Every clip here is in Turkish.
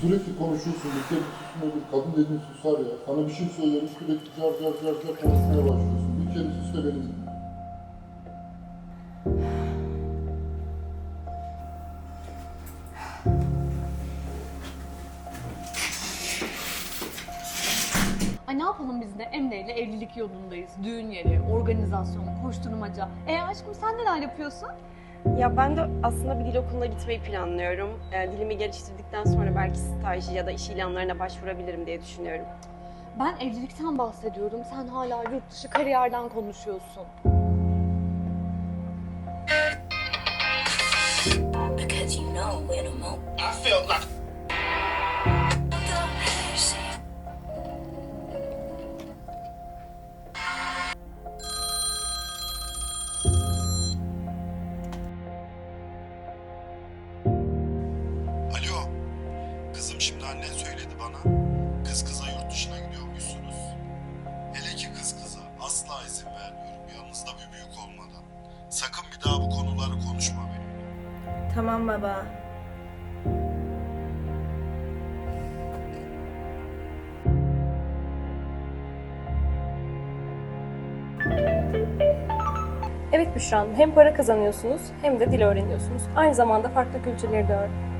Sürekli konuşuyorsun. Bir kere susmuyordur. Kadın dediğin susar ya. Sana bir şey söylerim sürekli car car car car konuşmaya başlıyorsun. Bir kere sus da beni dinle. Ay ne yapalım biz de Emre ile evlilik yolundayız. Düğün yeri, organizasyon, koşturmaca. E aşkım sen neler yapıyorsun? Ya ben de aslında bir dil okuluna gitmeyi planlıyorum. Ee, dilimi geliştirdikten sonra belki staj ya da iş ilanlarına başvurabilirim diye düşünüyorum. Ben evlilikten bahsediyorum. Sen hala yurt dışı kariyerden konuşuyorsun. Because you know a moment. I felt like Kızım şimdi annen söyledi bana. Kız kıza yurt dışına gidiyormuşsunuz. Hele ki kız kıza. Asla izin vermiyorum. Yanınızda bir büyük olmadan. Sakın bir daha bu konuları konuşma benimle. Tamam baba. Evet Büşra Hanım, hem para kazanıyorsunuz hem de dil öğreniyorsunuz. Aynı zamanda farklı kültürleri de öğren.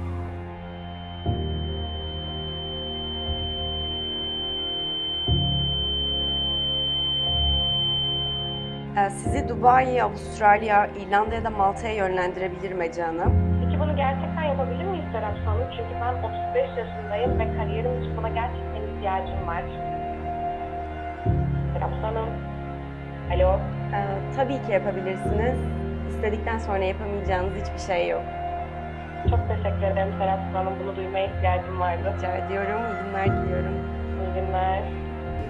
Sizi Dubai, Avustralya, İrlanda ya da Malta'ya yönlendirebilirim Ece Hanım. Peki bunu gerçekten yapabilir miyiz Serap Hanım? Çünkü ben 35 yaşındayım ve kariyerim için buna gerçekten ihtiyacım var. Serap Hanım. Alo. Ee, tabii ki yapabilirsiniz. İstedikten sonra yapamayacağınız hiçbir şey yok. Çok teşekkür ederim Serap Hanım. Bunu duymaya ihtiyacım vardı. Rica ediyorum. İyi günler diliyorum. İyi günler.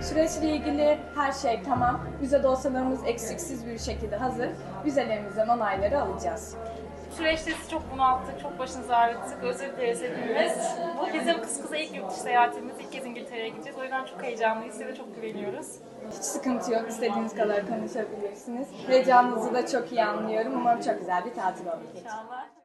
Süreçle ilgili her şey tamam. Vize dosyalarımız eksiksiz bir şekilde hazır. Vizelerimizden onayları alacağız. Süreçte sizi çok bunalttık, çok başınızı ağrıttık. Özür dileriz hepimiz. Bu bizim kız kıza ilk yurt dışı seyahatimiz. İlk kez İngiltere'ye gideceğiz. O yüzden çok heyecanlıyız. Size de çok güveniyoruz. Hiç sıkıntı yok. İstediğiniz kadar konuşabilirsiniz. Heyecanınızı da çok iyi anlıyorum. Umarım çok güzel bir tatil olur. İnşallah.